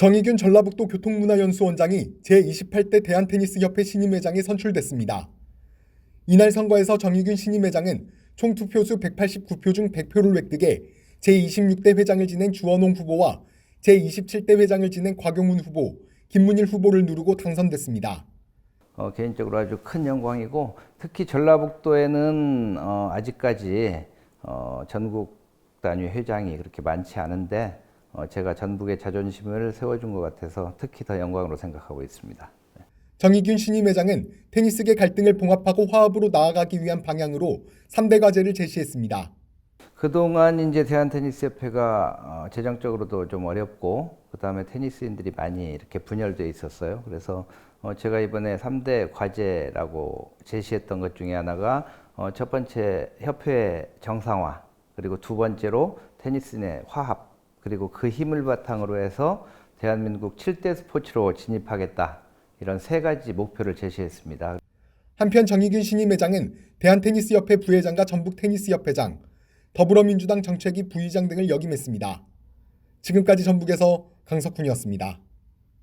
정의균 전라북도 교통문화연수원장이 제28대 대한테니스협회 신임회장에 선출됐습니다. 이날 선거에서 정의균 신임회장은 총 투표수 189표 중 100표를 획득해 제26대 회장을 지낸 주원홍 후보와 제27대 회장을 지낸 곽용훈 후보, 김문일 후보를 누르고 당선됐습니다. 어, 개인적으로 아주 큰 영광이고 특히 전라북도에는 어, 아직까지 어, 전국 단위 회장이 그렇게 많지 않은데 어, 제가 전북의 자존심을 세워준 것 같아서 특히 더 영광으로 생각하고 있습니다. 정의균 신임 회장은 테니스계 갈등을 봉합하고 화합으로 나아가기 위한 방향으로 3대 과제를 제시했습니다. 그동안 이제 대한테니스협회가 어, 재정적으로도 좀 어렵고 그다음에 테니스인들이 많이 이렇게 분열돼 있었어요. 그래서 어, 제가 이번에 3대 과제라고 제시했던 것 중에 하나가 어, 첫 번째 협회 정상화 그리고 두 번째로 테니스인의 화합 그리고 그 힘을 바탕으로 해서 대한민국 7대 스포츠로 진입하겠다 이런 세 가지 목표를 제시했습니다. 한편 정의균 신임 회장은 대한테니스협회 부회장과 전북테니스협회장, 더불어민주당 정책위 부의장 등을 역임했습니다. 지금까지 전북에서 강석훈이었습니다.